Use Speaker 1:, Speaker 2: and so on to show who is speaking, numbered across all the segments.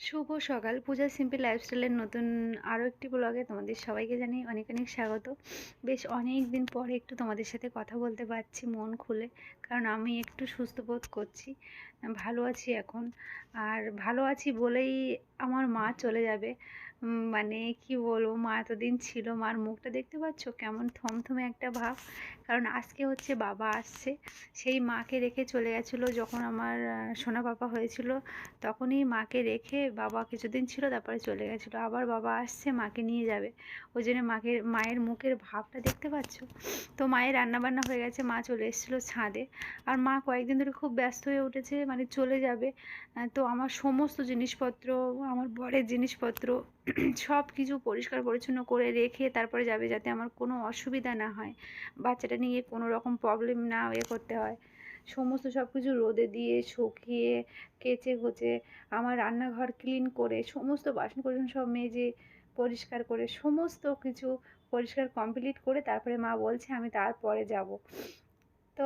Speaker 1: শুভ সকাল। পূজা সিম্পল লাইফস্টাইলের নতুন আরও একটি ব্লগে তোমাদের সবাইকে জানাই অনেক অনেক স্বাগত। বেশ অনেক দিন পরে একটু তোমাদের সাথে কথা বলতে পারছি মন খুলে, কারণ আমি একটু সুস্থ বোধ করছি। ভালো আছি এখন। আর ভালো আছি বলেই আমার মা চলে যাবে। মানে কি বলব, মা এতদিন ছিল, মার মুখটা দেখতে পাচ্ছ? কেমন থমথমে একটা ভাব। কারণ আজকে হচ্ছে বাবা আসছে, সেই মাকে রেখে চলে গেছিল যখন আমার সোনা পাপা হয়েছিল। তখনই মাকে রেখে বাবা কিছুদিন ছিল, তারপরে চলে গেছিল। আবার বাবা আসছে, মাকে নিয়ে যাবে। ওই জন্য মাকে, মায়ের মুখের ভাবটা দেখতে পাচ্ছ? তো মায়ের রান্নাবান্না হয়ে গেছে, মা চলে এসেছিল ছাদে। আর মা কয়েকদিন ধরে খুব ব্যস্ত হয়ে উঠেছে মানে চলে যাবে। তো আমার সমস্ত জিনিসপত্র, আমার বরের জিনিসপত্র সব কিছু পরিষ্কার পরিচ্ছন্ন করে রেখে তারপরে যাবে যাতে আমার কোনো অসুবিধা না হয়। বাচ্চাটা নিয়ে কোনো রকম প্রবলেম না ইয়ে করতে হয়। সমস্ত সব কিছু রোদে দিয়ে শুকিয়ে কেচে কুচে আমার রান্নাঘর ক্লিন করে সমস্ত বাসন কোসন সব মেজে পরিষ্কার করে সমস্ত কিছু পরিষ্কার কমপ্লিট করে তারপরে মা বলছে আমি তারপরে যাব। তো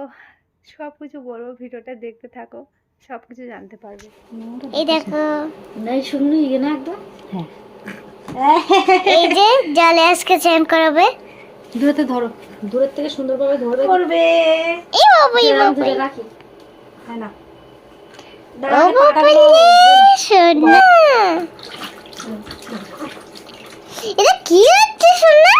Speaker 1: সব কিছু বলব ভিডিওটা দেখতে থাকো সব কিছু জানতে পারবে।
Speaker 2: এই দেখো।
Speaker 3: নাই শুনলি না একদম?
Speaker 2: এই যে জলে আজকে চান করাবে।
Speaker 3: দূরেতে ধরো দূরের থেকে সুন্দরভাবে ধরবে করবে।
Speaker 2: এই বাবা এই বাবা।
Speaker 3: ধরে রাখি। হ্যাঁ না।
Speaker 2: এটা কি হচ্ছে সোনা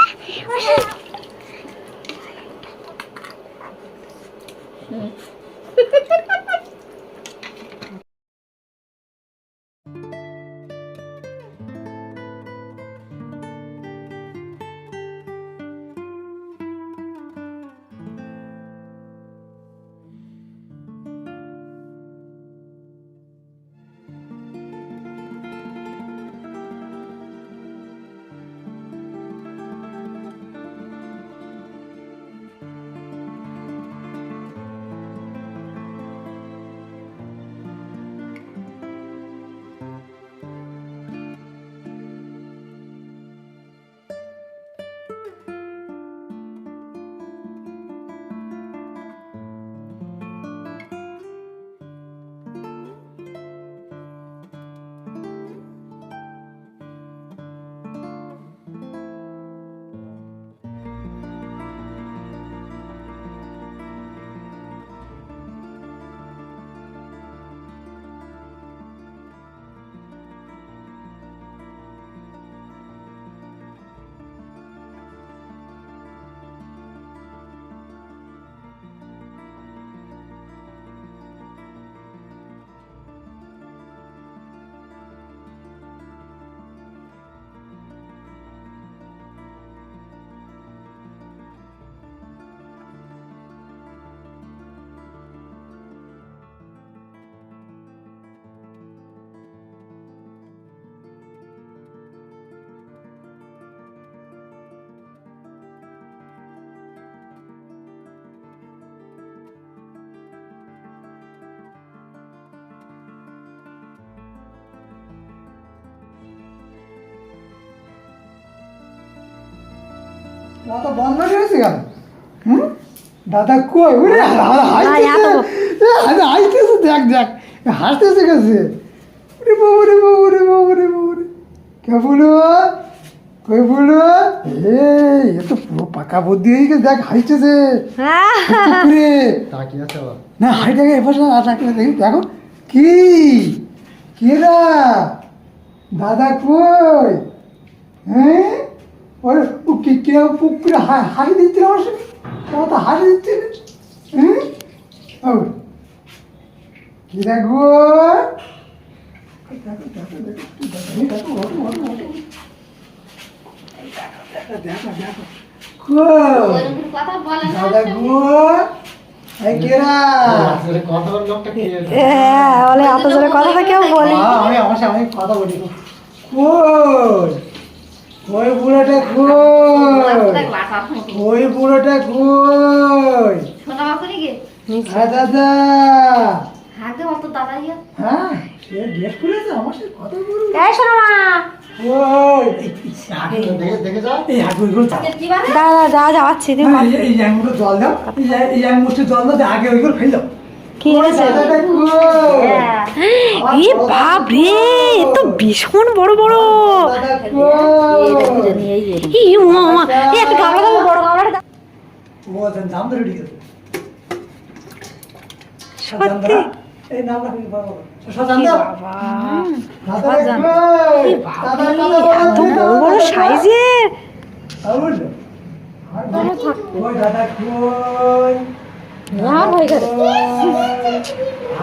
Speaker 4: দাদা বন্ধ কেন? হুম? দাদা কই? ওরে হাসতেছে হাসতেছে দেখ দেখ। হাসতেছে গেছে। ওরে বাবু রে বাবু রে বাবু রে বাবু রে কে বলো কই বলো এই এ তো পুরো পাকা বুদ্ধি হয়ে গেছে দেখ হাসতেছে। রে না হাইটাকে এপাশে না থাকলে দেখি দেখো। কি? কেরা দাদা কই? হ্যাঁ? ওই ও কি কে পুকুরে হাই দিচ্ছে আমার সঙ্গে কেউ তো হাই দিচ্ছে না হ্যাঁ ও কি দেখো দেখো দেখো দেখো দেখো ওঠো ওঠো ওঠো দেখো দেখো দেখো কই
Speaker 3: কথা বলে
Speaker 4: ওই বুড়োটা কই? ওই বুড়োটা কই?
Speaker 3: গে
Speaker 4: হ্যাঁ দাদা।
Speaker 3: হাতে অত দাদা ইয়ে।
Speaker 4: হ্যাঁ সে গেট খুলেছে আমার সাথে কথা বলুন
Speaker 3: এই শোনা
Speaker 4: ওই এই আগুনগুলো চাপ
Speaker 3: কি বারে
Speaker 5: দাদা যা যাওয়াচ্ছি তুমি
Speaker 4: হ্যাঁ, এই- এই আঙুলটা জল দাও। এই- আঙুলটা জল দাও আগে ওইগুলো ফেল। দাও আমার
Speaker 3: এ বাপ রে তো ভীষণ বড় বড়। একটা গামলা গামলাটা সত্যি? এত বড় বড়। সাইজের
Speaker 4: আর
Speaker 3: হয়ে গেছে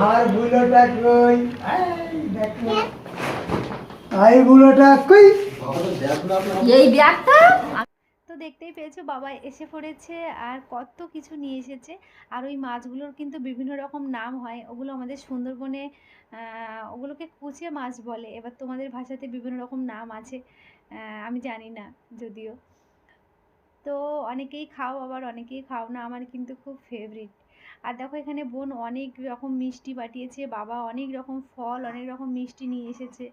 Speaker 4: আর বুলোটা কই? আই বুলোটা কই?
Speaker 3: এই ব্যাগটা?
Speaker 1: তো দেখতেই পেয়েছ বাবা এসে পড়েছে আর কত কিছু নিয়ে এসেছে। আর ওই মাছগুলোর কিন্তু বিভিন্ন রকম নাম হয়। ওগুলো আমাদের সুন্দরবনে আহ, ওগুলোকে কুচে মাছ বলে। এবার তোমাদের ভাষাতে বিভিন্ন রকম নাম আছে আমি জানি না যদিও। তো অনেকেই খাও আবার অনেকেই খাও না। আমার কিন্তু খুব ফেভারিট আর দেখো এখানে বোন অনেক রকম মিষ্টি পাঠিয়েছে, বাবা অনেক রকম ফল, অনেক রকম মিষ্টি নিয়ে এসেছে।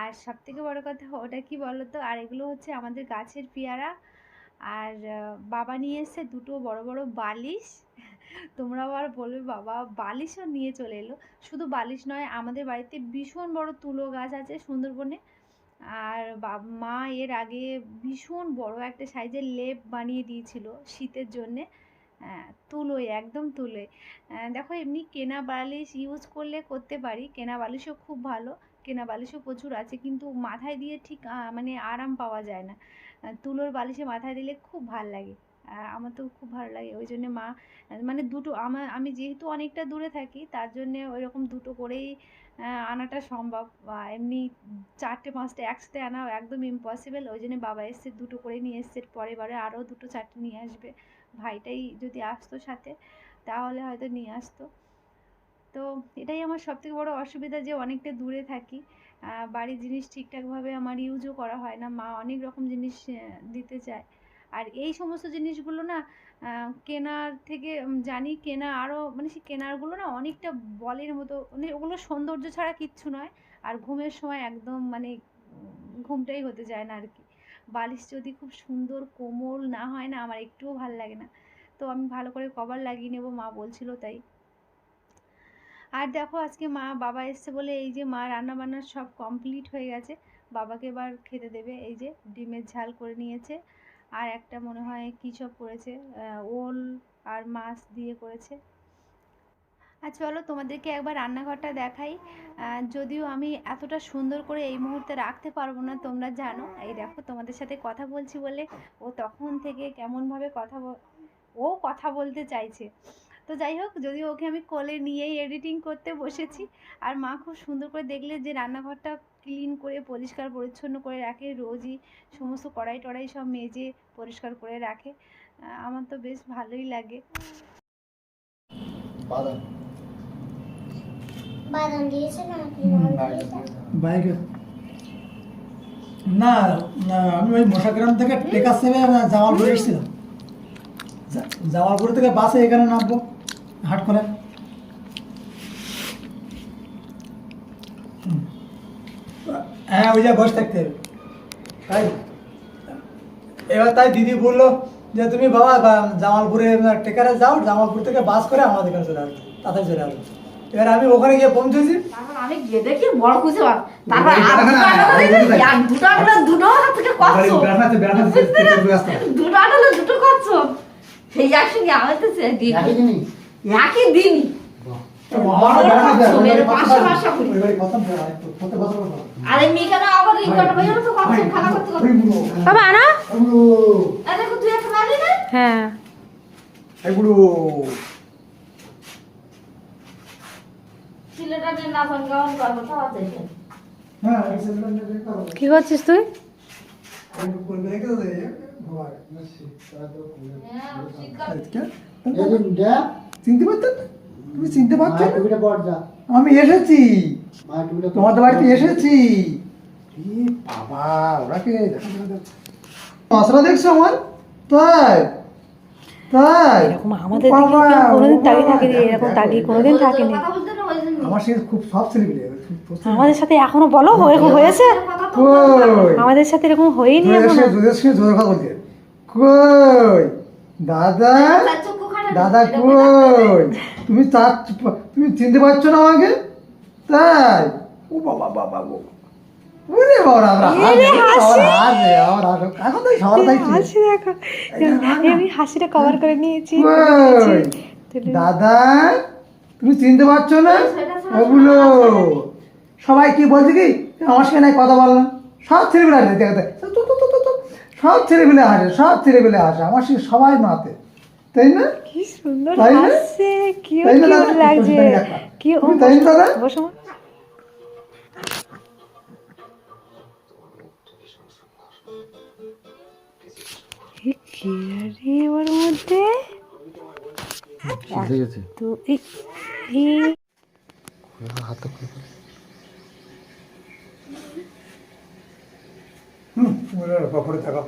Speaker 1: আর সব থেকে বড় কথা ওটা কি বলো তো আর এগুলো হচ্ছে আমাদের গাছের পেয়ারা। আর বাবা নিয়ে এসেছে দুটো বড় বড় বালিশ। তোমরা আবার বলবে, বাবা বালিশও নিয়ে চলে এলো। শুধু বালিশ নয়, আমাদের বাড়িতে ভীষণ বড় তুলো গাছ আছে সুন্দরবনে। আর মা এর আগে ভীষণ বড় একটা সাইজের লেপ বানিয়ে দিয়েছিল শীতের জন্যে। তুলোয় একদম তুলোয় দেখো এমনি কেনা বালিশ ইউজ করলে করতে পারি। কেনা বালিশও খুব ভালো, কেনা বালিশও প্রচুর আছে কিন্তু মাথায় দিয়ে ঠিক মানে আরাম পাওয়া যায় না। তুলোর বালিশে মাথায় দিলে খুব ভালো লাগে। আমার তো খুব ভালো লাগে। ওই জন্যে মা মানে দুটো আমার আমি যেহেতু অনেকটা দূরে থাকি, তার জন্যে ওইরকম দুটো করেই আনাটা সম্ভব। এমনি চারটে, পাঁচটা একসাথে আনা একদম ইম্পসিবল ওই জন্য বাবা এসছে, দুটো করে নিয়ে এসছে, পরের বারে আরও দুটো, চারটে নিয়ে আসবে। ভাইটাই যদি আসতো সাথে, তাহলে হয়তো নিয়ে আসতো। তো এটাই আমার সবথেকে বড় অসুবিধা যে অনেকটা দূরে থাকি। বাড়ির জিনিস ঠিকঠাকভাবে আমার ইউজও করা হয় না, মা অনেক রকম জিনিস দিতে চায়। আর এই সমস্ত জিনিসগুলো না কেনার থেকে জানি কেনা আরও মানে সেই কেনারগুলো না অনেকটা বলের মতো মানে ওগুলো সৌন্দর্য ছাড়া কিচ্ছু নয়। আর ঘুমের সময় একদম মানে ঘুমটাই হতে চায় না আর কি। বালিশ যদি খুব সুন্দর, কোমল না হয় না, আমার একটুও ভালো লাগে না। তো আমি ভালো করে কভার লাগিয়ে নেব, মা বলছিল তাই। আর দেখো, আজকে মা বাবা এসছে বলে এই যে মা রান্না বান্না সব কমপ্লিট হয়ে গেছে। বাবাকে এবার খেতে দেবে, এই যে ডিমের ঝাল করে নিয়েছে। আর একটা মনে হয় কী সব করেছে? ওল আর মাছ দিয়ে করেছে। আর চলো তোমাদেরকে একবার রান্নাঘরটা দেখাই। যদিও আমি এতটা সুন্দর করে এই মুহূর্তে রাখতে পারব না, তোমরা জানো। এই দেখো, তোমাদের সাথে কথা বলছি বলে ও তখন থেকে কেমনভাবে কথা ও কথা বলতে চাইছে। তো যাই হোক, যদিও ওকে আমি কোলে নিয়েই এডিটিং করতে বসেছি, আর মা খুব সুন্দর করে দেখলে যে রান্নাঘরটা ক্লিন করে, পরিষ্কার, পরিচ্ছন্ন করে রাখে, রোজই সমস্ত কড়াই টড়াই সব মেজে পরিষ্কার করে রাখে। আমার তো বেশ ভালোই লাগে।
Speaker 4: জামালপুরে এসেছিলাম। জামালপুর থেকে বাসে এখানে নামবো, হাট করে। হ্যাঁ ওই যা বসে থাকতে হবে। তাই এবার তাই দিদি বলল যে, তুমি বাবা জামালপুরে টেকারে যাও, জামালপুর থেকে বাস করে আমাদের এখানে চলে আসবে, তাড়াতাড়ি চলে আসবে। এবার আমি ওখানে গিয়ে পৌঁছেছি
Speaker 3: আমি গিয়ে দেখি বড় খুঁজে তারপর আর দুটো থেকে সেই একসঙ্গে একই দিনই? আর এই মেয়েখানে আবার রিঙ্গটা বাজে তো কচ্ছ খেলা করতে করতে। বাবা আনা। এই তুই একটা
Speaker 1: হ্যাঁ
Speaker 3: নিয়ে নাচন গাওয়ান করব তো আছে
Speaker 1: কি করছিস তুই
Speaker 4: চিনতে পারতেন তুমি চিনতে পারছ আমি এসেছি তোমাদের বাড়িতে এসেছি বাবা ওরা কে মশলা দেখছ আমার তাই তাই
Speaker 1: এরকম আমাদের দিকে কোনোদিন
Speaker 4: বাবা,
Speaker 1: থাকেনি এরকম
Speaker 4: দেখো।
Speaker 1: কোনোদিন থাকেনি
Speaker 4: আমার সে খুব সব ছেলেপিলে
Speaker 1: আমাদের সাথে এখনও বলো এরকম হয়েছে?
Speaker 3: কথা
Speaker 1: আমাদের সাথে এরকম হয়নি এখনও?
Speaker 4: সঙ্গে সঙ্গে জোর কথা বলতে কই? দাদা? দাদা কই? তুমি তার তুমি চিনতে পারছ না আমাকে? তাই? ও বাবা বাবা গো। ওরে বাবা
Speaker 1: আমি হাসিটা কভার করে নিয়েছি?
Speaker 4: দাদা? তুমি চিনতে পারছ না ওগুলো সবাই কি বলছে কি আমার সঙ্গে নাই কথা বললাম সব ছেলেগুলো হাসে দেখ দেখ তো, তো, তো, তো, তো। সব ছেলেগুলো হাসে সব ছেলেগুলো হাসে আমার সঙ্গে সবাই মাতে তাই না
Speaker 1: কি সুন্দর হাসছে কি লাগছে কি
Speaker 4: তাই না দাদা?
Speaker 1: কি ওর মধ্যে তো এই
Speaker 4: হুম থাকো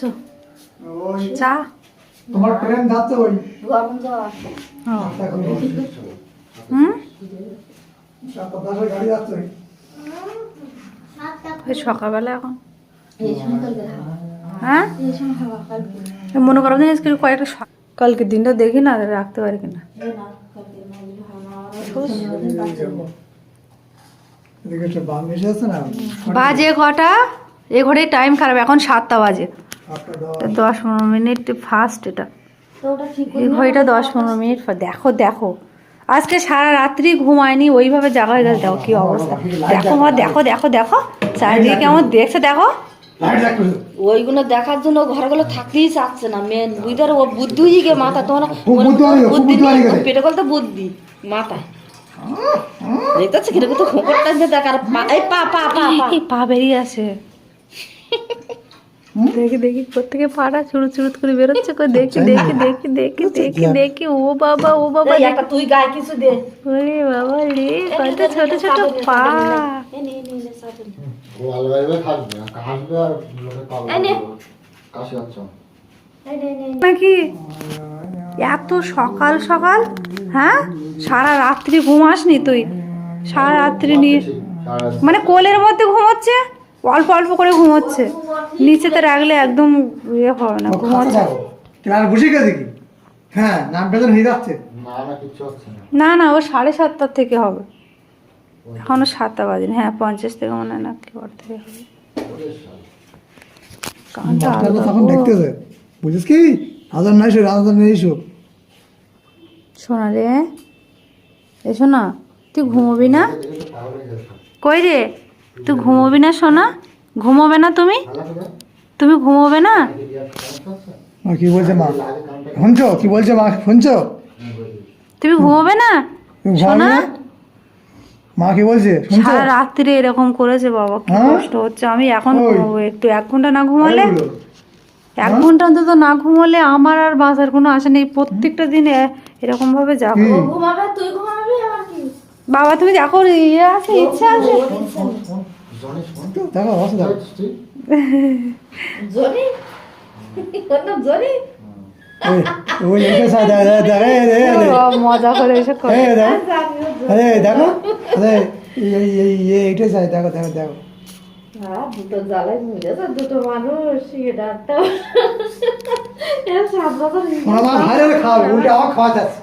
Speaker 1: আচ্ছা চা?
Speaker 4: তোমার ট্রেন যাচ্ছে ওই।
Speaker 3: গরম জল
Speaker 1: হুম? সকালবেলা এখন।
Speaker 3: কালকে
Speaker 1: হ্যাঁ? মনে করো জিনিস কয়েকটা স- দিনটা দেখি না রাখতে পারি কিনা?
Speaker 3: না
Speaker 1: বাজে কটা? এ ঘরে টাইম খারাপ এখন সাতটা বাজে।
Speaker 4: দশ
Speaker 1: পনেরো মিনিট ফার্স্ট এটা।
Speaker 3: তো
Speaker 1: ঘড়িটা দশ পনেরো মিনিট দেখো দেখো। আজকে সারা রাত্রি ঘুমায়নি ওইভাবে জাগা হয়ে গেছে দেখো কি অবস্থা। দেখো মা দেখো দেখো দেখো। চারিদিকে কেমন দেখছে দেখো।
Speaker 3: ওইগুলো দেখার জন্য ঘরগুলো থাকতেই চাচ্ছে না। মেন বুঝতে ও বুদ্ধি হয়ে গে মাথা তোমার
Speaker 4: বুদ্ধি হয়ে গেছে, খুব
Speaker 3: বুদ্ধি পেটে মাথায়। দেখতেছি কীরকম তো খোঁকরটা দিয়ে দেখার পা এই পা পা পা পা।
Speaker 1: বেরিয়ে আসে দেখি দেখি কোথেকে পাড়া চুরুত চুরুত করে বেরোচ্ছে কই? দেখি দেখি দেখি দেখি দেখি দেখি। ও বাবা ও বাবা
Speaker 3: এই একটা তুই গায়ে কিছু দে।
Speaker 1: ওরে বাবা রে কত ছোট ছোট পা।
Speaker 3: এই নে, নে, নে, সাথে নে।
Speaker 5: ও থাকবে হাসবে আর লোকে
Speaker 3: নে।
Speaker 5: কাশি হচ্ছে
Speaker 3: এই নে, নে, নে।
Speaker 1: নাকি? এত সকাল সকাল? হ্যাঁ? সারা রাত্রি ঘুমাসনি তুই? সারা রাত্রি নিয়ে মানে কোলের মধ্যে ঘুমোচ্ছে? অল্প অল্প করে ঘুমোচ্ছে। নিচেতে রাখলে একদম ইয়ে হবে না ঘুমোচ্ছে।
Speaker 4: ক্লাস বসে গেছে কি? হ্যাঁ নাম বেতন হয়ে যাচ্ছে।
Speaker 5: না না কিচ্ছু হচ্ছে না।
Speaker 1: না না ও সাড়ে সাতটার থেকে হবে। এখনও সাতটা বাজে হ্যাঁ পঞ্চাশ থেকে মনে হয় না কি থেকে হবে।
Speaker 4: তো তখন। দেখতেছে। বুঝিস কি? রাজার নাই এসো রাজার নাই এসো।
Speaker 1: শোনা রে এসো না। তুই ঘুমোবি না? কই রে? তুই ঘুমোবি না সোনা ঘুমোবে না তুমি তুমি ঘুমোবে না
Speaker 5: কি
Speaker 4: বলছে মা শুনছো কি বলছে মা শুনছো
Speaker 1: তুমি ঘুমোবে না
Speaker 4: তুমি ঘুমাবি
Speaker 1: শোনা?
Speaker 4: না? মা কি বলছে
Speaker 1: সারা রাত্রিরে এরকম করেছে বাবা কি
Speaker 4: হ্যাঁ?
Speaker 1: কষ্ট হচ্ছে আমি এখন। ঘুমোবো একটু এক ঘণ্টা না ঘুমালে এক ঘণ্টা অন্তত না ঘুমালে আমার আর বাঁচার কোনো আশা নেই প্রত্যেকটা দিনে এরকম ভাবে যাব
Speaker 3: ঘুমাবে তুই ঘুমাবি আবার কি
Speaker 1: বাবা তুমি দেখো ইয়ে আছে ইচ্ছা আছে
Speaker 4: দেখো দেখো দেখ দেখ দেখ
Speaker 1: মজা করে এসে
Speaker 4: দেখো আরে দেখো আরে এই এই এই এই এইটা চাই দেখো দেখো দেখো।
Speaker 3: হ্যাঁ দুটো জ্বালায় মরেছে দুটো মানুষ একটা এর সাত বছর
Speaker 4: ওরা মা ভাই রে খাওয়াবে উল্টে আমার খাওয়া যাচ্ছে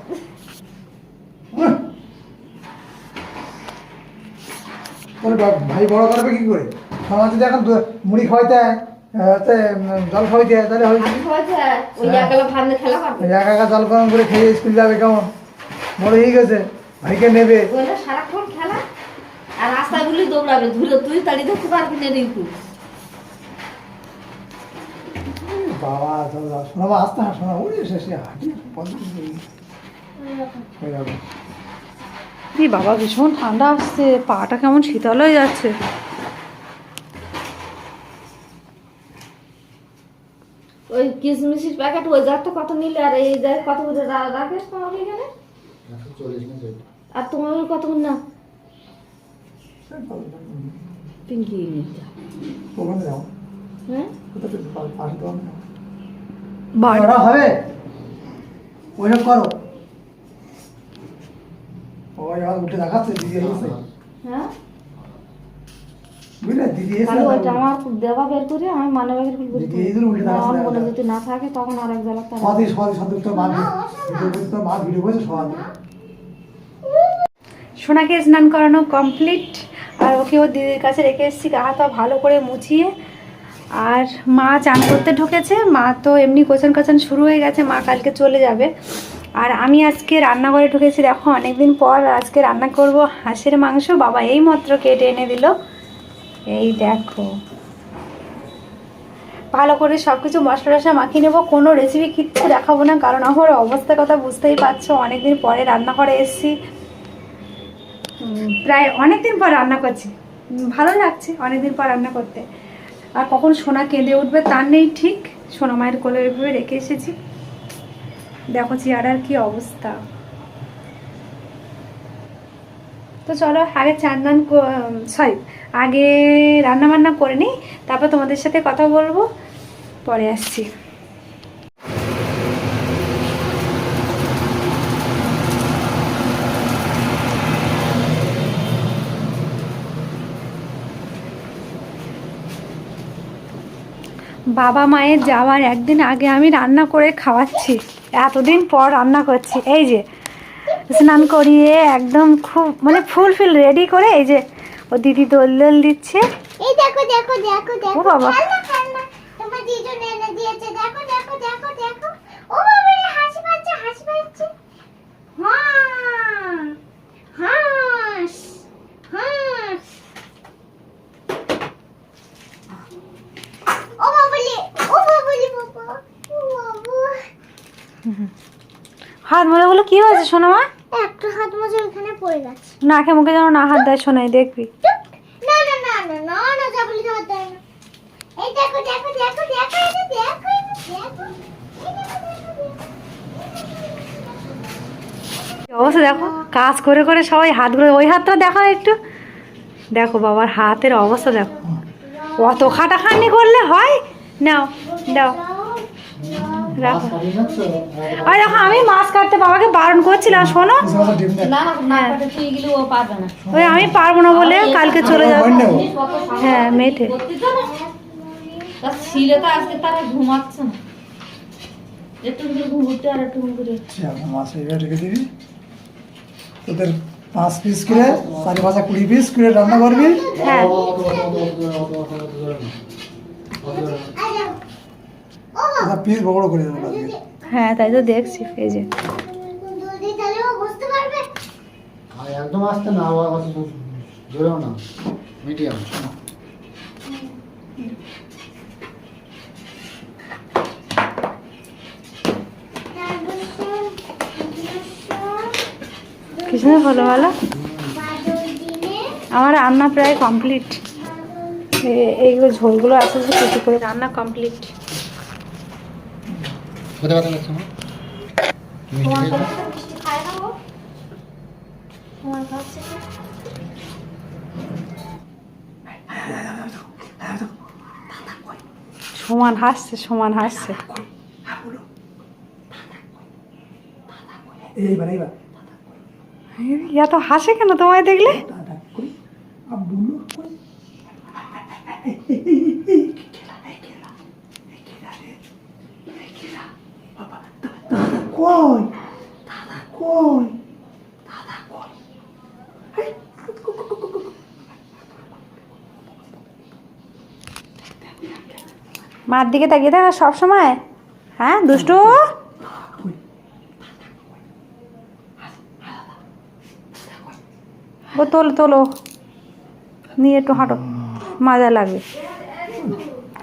Speaker 4: তোর ভাই বড় করবে কি করে? যদি এখন মুড়ি হয়, তে, উম, জল খাওয়াইতে হয়, তাহলে হয়।
Speaker 3: করবে।
Speaker 4: ওই একা একা জল গরম করে খেয়ে স্কুল যাবে কেমন? বড় হয়ে গেছে ভাইকে নেবে।
Speaker 3: সারাক্ষণ খেলা আর রাস্তাগুলি দৌড়াবে ধুলে তুই তাড়ি দেখতে পারবি না রিঙ্কু।
Speaker 4: বাবা আসতে শেষে হাঁটি
Speaker 1: এই বাবা ভীষণ ঠান্ডা আসছে। পাটা কেমন শীতল হয়ে যাচ্ছে।
Speaker 3: ওই কিশমিশের প্যাকেট ওই জারটা কত নিলে? আর এই জার কত করে রাখিস তোমাকে এখানে? আর তোমার কত না পিঙ্কি হ্যাঁ।
Speaker 1: বাড়ি
Speaker 4: হবে। ওইসব করো। ওই আবার উঠে দেখাচ্ছে দিদি এসে
Speaker 3: হ্যাঁ।
Speaker 4: বুঝলে দিদি এসে
Speaker 3: তাহলে ওইটা আমার দেওয়া বের করে আমি বের করে
Speaker 4: দিদি
Speaker 3: করি
Speaker 4: উল্টে দেখাচ্ছে
Speaker 3: আমার যদি না থাকে তখন আর এক জ্বালা তার
Speaker 4: মা ভিডিও মা ভিডিও
Speaker 1: সোনাকে স্নান করানো কমপ্লিট আর ওকে ওর দিদির কাছে রেখে এসেছি গা হাত পা ভালো করে মুছিয়ে। আর মা চান করতে ঢুকেছে মা তো এমনি কোচান কোচান শুরু হয়ে গেছে মা কালকে চলে যাবে। আর আমি আজকে রান্নাঘরে ঢুকেছি, দেখো, অনেকদিন পর আজকে রান্না করব হাঁসের মাংস। বাবা এই মাত্র কেটে এনে দিল। এই দেখো। ভালো করে সব কিছু মশলা টশলা মাখিয়ে নেব। কোনো রেসিপি কিচ্ছু দেখাবো না, কারণ আমার অবস্থার কথা বুঝতেই পারছ। অনেকদিন পরে রান্নাঘরে এসেছি। প্রায় অনেক দিন পর রান্না করছি। ভালো লাগছে অনেক দিন পর রান্না করতে। আর কখন সোনা কেঁদে উঠবে তার নেই ঠিক। সোনা মায়ের কোলে রেখে এসেছি। দেখো চেয়ারার কি অবস্থা। তো চলো আগে চান দান সরি আগে রান্না বান্না করে নিই, তারপর তোমাদের সাথে কথা বলব, পরে আসছি। বাবা মায়ের যাওয়ার একদিন আগে আমি রান্না করে খাওয়াচ্ছি। এতদিন পর রান্না করছি। এই যে স্নান করিয়ে একদম খুব মানে ফুল ফিল রেডি করে এই যে ও দিদি দোল দোল দিচ্ছে।
Speaker 2: এই দেখো দেখো দেখো দেখো।
Speaker 1: ও বাবা।
Speaker 2: খেলনা খেলনা। তোমার দিদুন এনে দিয়েছে। দেখো দেখো দেখো দেখো। ও বাবা হাসি পাচ্ছে হাসি পাচ্ছে। হ্যাঁ ও বাবলি ও বাবলি বাবা ও বাবু
Speaker 1: হাত মজা বলো কি হয়েছে শোনো মা?
Speaker 2: একটা হাত মজা ওখানে পড়ে গেছে।
Speaker 1: নাকে মুখে যেন না হাত দেয় শোনাই দেখবি।
Speaker 2: না না না না না না যাবলি ধর দেয় না। এই দেখো দেখো দেখো দেখো এটা দেখো, দেখো। দেখো
Speaker 1: কাজ করে করে সবাই হাতগুলো ওই হাতটা দেখো একটু। দেখো বাবার হাতের অবস্থা দেখো। অত খাটাখাটনি করলে হয়? নাও দাও। রাখো। আর দেখো আমি মাছ কাটতে বাবাকে বারণ করছিলাম শোনো।
Speaker 3: না না না কাটে খেয়ে গেলে ও পারবে না।
Speaker 1: ওই আমি পারব না বলে কালকে চলে যাব। হ্যাঁ মেটে
Speaker 4: আচ্ছা, তোদের পাঁচ পিস করে চারি কুড়ি পিস করে রান্না করবি।
Speaker 1: হ্যাঁ।
Speaker 4: পিস বড় বড় করে দেবো
Speaker 1: হ্যাঁ তাই তো দেখছি এই যে
Speaker 2: দুধে তাহলে ও বুঝতে পারবে?
Speaker 5: আর একদম আসতে না জোরেও না। মিডিয়াম
Speaker 1: কিছু না ভালো ভালো আমার রান্না প্রায় কমপ্লিট। এইগুলো ঝোলগুলো আছে যে কিছু করে রান্না কমপ্লিট।
Speaker 5: কোথায় কথা লাগছে আমার মিষ্টি
Speaker 1: সমান হাসছে সমান হাসছে।
Speaker 4: এইবার এইবার।
Speaker 1: ইয়া তো হাসে কেন তোমায় দেখলে
Speaker 4: দাদা কই আব্বুলো কই কই দাদা কই দাদা কই
Speaker 1: মার দিকে তাকিয়ে থাকা সব সময় হ্যাঁ দুষ্টু? ও তোলো তোলো। নিয়ে একটু হাঁটো। মজা লাগবে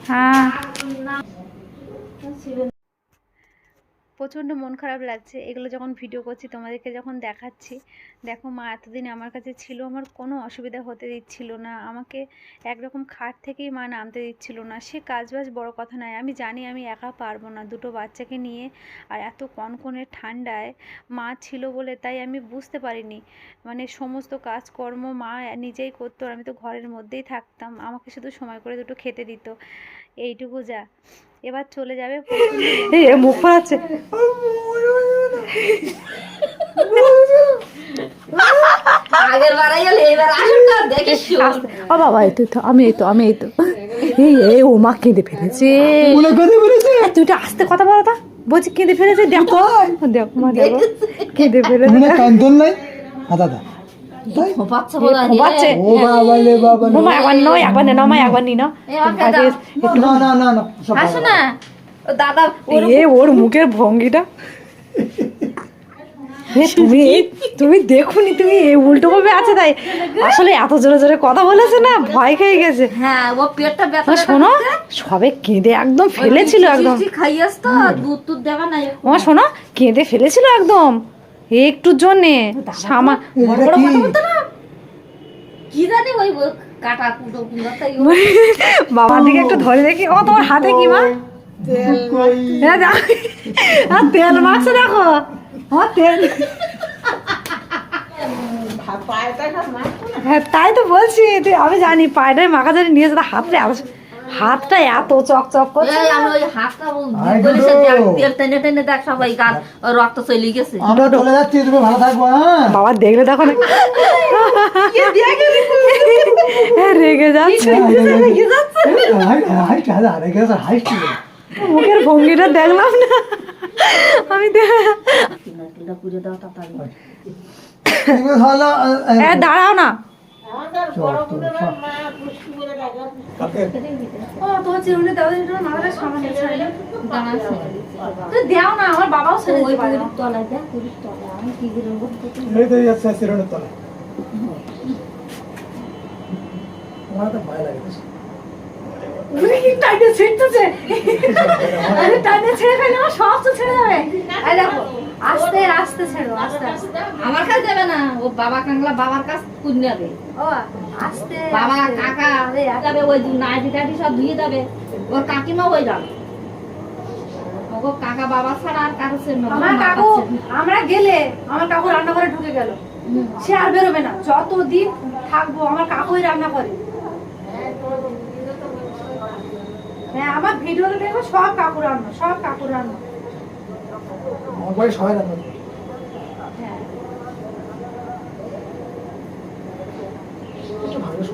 Speaker 1: হ্যাঁ। প্রচণ্ড মন খারাপ লাগছে। এগুলো যখন ভিডিও করছি, তোমাদেরকে যখন দেখাচ্ছি, দেখো মা এতদিন আমার কাছে ছিল, আমার কোনো অসুবিধা হতে দিচ্ছিল না। আমাকে একরকম খাট থেকেই মা নামতে দিচ্ছিল না। সে কাজ বাজ বড় কথা নয়, আমি জানি আমি একা পারব না। দুটো বাচ্চাকে নিয়ে আর এত কনকনে ঠান্ডায় মা ছিল বলে তাই আমি বুঝতে পারিনি। মানে সমস্ত কাজকর্ম মা নিজেই করতো, আর আমি তো ঘরের মধ্যেই থাকতাম। আমাকে শুধু সময় করে দুটো খেতে দিত। এইটুকু যা। এবার চলে যাবে
Speaker 3: মুখ ফোলাচ্ছে আগের বারে গেলে এবার আসুনটা দেখে ও বাবা এই তো আমি এই তো আমি এই তো। এই এই ও মা কেঁদে ফেলেছে।
Speaker 4: কথা বলেছে
Speaker 3: এ, তুই একটু আসতে কথা বলো তা। বলছি কেঁদে ফেলেছে দেখো। দেখো মা দেখো। কেঁদে ফেলেছে।
Speaker 4: কান্দন নাই? হ্যাঁ দাদা। তাই
Speaker 3: ফোপাচ্ছে
Speaker 4: ও বাবা রে বাবা
Speaker 3: ও একবার নয় একবার না মা একবার নি না
Speaker 4: না না না না
Speaker 3: আসো না ও দাদা
Speaker 6: এ ওর মুখের ভঙ্গিটা তুমি তুমি দেখুনি তুমি এই উল্টো ভাবে আছে তাই আসলে এত জোরে জোরে কথা বলেছে না ভয় খেয়ে গেছে
Speaker 3: হ্যাঁ ও পেটটা ব্যথা
Speaker 6: শোনো সবে কেঁদে একদম ফেলেছিল একদম
Speaker 3: খাইয়াস তো দুধ টুধ দেবা নাই
Speaker 6: ও শোনো কেঁদে ফেলেছিল একদম একটুর জন্যে। সামা
Speaker 3: কি? জানি ওই কাটা কুটো
Speaker 6: বাবার দিকে একটু ধরে দেখি। ও তোমার হাতে কি মা? হ্যাঁ আর তেল মাখছে দেখো। ও তেল। হ্যাঁ তাই তো বলছি। তুই আমি জানি পায়টায় মাখা জানি নিয়েছে তা হাতটা এত হাতটা এত চকচক করছে
Speaker 3: আমি ওই হাতটা। তেল টেনে টেনে দেখ সবাই গাল রক্ত চলে গেছে।
Speaker 4: আমরা চলে যাচ্ছি তুমি ভালো থাকব হ্যাঁ?
Speaker 6: বাবা দেখলে দেখো না। রেগে যাচ্ছে। মুখের ভঙ্গিটা দেখলাম না। আমি দেখ-
Speaker 3: কিনা পুজো দাও তাড়াতাড়ি।
Speaker 6: দাঁড়াও না। দাও ছেড়ে না আমার বাবাও ছেড়ে
Speaker 3: ওই
Speaker 6: দিতে পারে
Speaker 3: তলায় দেখ পুরীর তলায়। আমি কি করে বলতে
Speaker 6: উনি কি টাইটে ছিটতেছে আরে টাইটে ছেড়ে ফেলে আমার সব তো ছেড়ে যাবে এই দেখো আস্তে আস্তে ছেড়ো আস্তে আস্তে।
Speaker 3: আমার কাছে দেবে না। ও বাবা কাংলা বাবার কাছ কুন নেবে।
Speaker 6: ও আস্তে
Speaker 3: বাবা। কাকা। যাবে ওই নাইটি টাইটি সব ধুয়ে দেবে ওর কাকিমা ওই যাবে। কাকা বাবা ছাড়া আর কারও সে
Speaker 6: আমার কাকু আমরা গেলে আমার কাকু রান্নাঘরে ঢুকে গেল। সে আর বেরোবে না। যতদিন থাকব আমার কাকুই রান্না করে। হ্যাঁ আমার ভিডিওতে দেখব সব কাকু রান্না সব কাকু রান্না।
Speaker 4: আমার সবাই রান্না করে।
Speaker 6: হ্যাঁ
Speaker 4: একটু ভালো সোজাই বল, একটু একটু। ও, হাঁটু হচ্ছে চেপে দাও।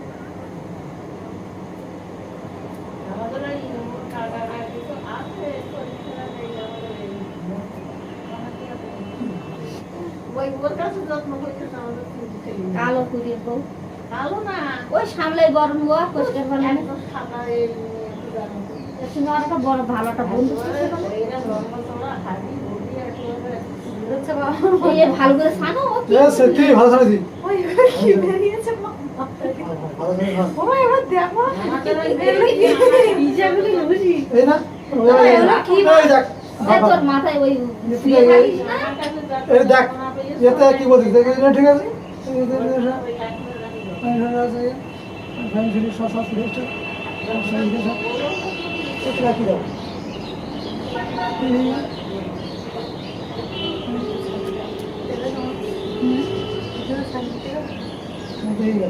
Speaker 3: কালো
Speaker 6: কুড়িয়ে বউ। কালো না।
Speaker 3: ওই সামলাই গরম ও পরিষ্কার বানানো সঙ্গে আর একটা বড় ভালো একটা বন্ধু ভালো করে সানো ও কি
Speaker 4: সত্যি ভালো ছাড়েছি
Speaker 6: দেখো।
Speaker 4: এতে কি বলছিস? ঠিক আছে? এই যে,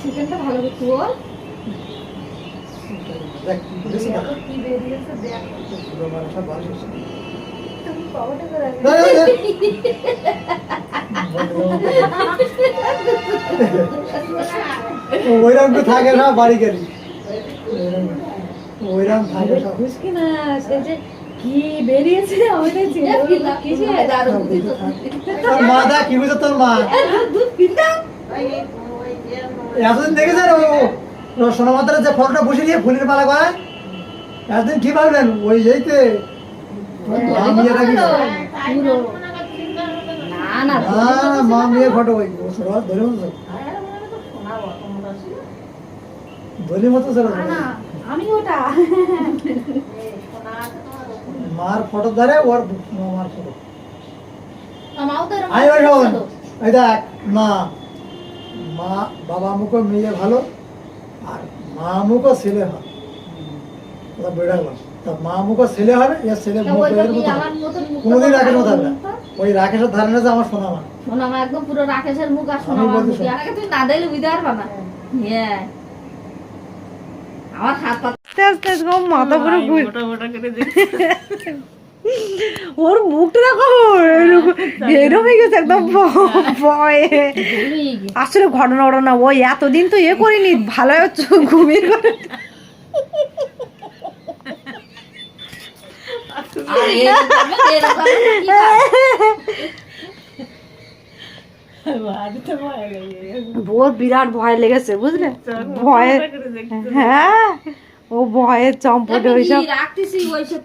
Speaker 6: রাখবে।
Speaker 4: দেখ, দেখ, দেখ। ওইরকম তো থাকে না বাড়ি গাড়ি ওইরকম থাকে সব।
Speaker 6: বুঝকি না সে যে
Speaker 1: কি বেরিয়েছে আমি তো চিনি
Speaker 3: কিছু দারুণ দিত
Speaker 4: তোর মা দেখ কি বুঝে তোর মা?
Speaker 3: দুধ পিন্দাম
Speaker 4: এতদিন দেখেছেন ও ও সোনা মাতার যে ফটোটা বসে নিয়ে ফুলের মালা করায় এতদিন কি ভাবলেন? ওই এইতে মা মেয়েটা কি
Speaker 3: না না
Speaker 4: না না, মা মেয়ের ফটো ওই ধরে মতো ধরে মতো
Speaker 1: আমি ওটা
Speaker 4: মার ফটো ধরে ওর মার ফটো। শোন
Speaker 3: ছিল।
Speaker 4: দেখ না মা বাবা মুখো মেয়ে ভালো আর মা মুখো ছেলে ভালো ওটা বেড়া গেল তা মা মুখো ছেলে হবে ছেলে মুখ এর
Speaker 3: মুখ
Speaker 4: কোনোদিন রাখের মতো হবে না। ওই রাকেশের ধারণা যে আমার সোনা মা
Speaker 3: শোনা আমার একদম পুরো রাকেশের মুখ আর
Speaker 4: বলতে
Speaker 3: আর আগে না দিলে বুঝতে পারবা না। হ্যাঁ। আমার হাত পা
Speaker 1: আস্তে আস্তে আস্তে ওর মাথা পুরো ঘুর ওর মুখটা দেখো এরকম এরকম হয়ে গেছে একদম ভ- ভয়ে আসলে ঘটনা ঘটনা ওই এতদিন তো ইয়ে করিনি ভালো হচ্ছে ঘুমিয়ে করে? ওর বিরাট ভয় লেগেছে বুঝলে? ভয়ে হ্যাঁ ও ভয়ে চম্পটে ওইসব
Speaker 3: রাখতেছি ওইসব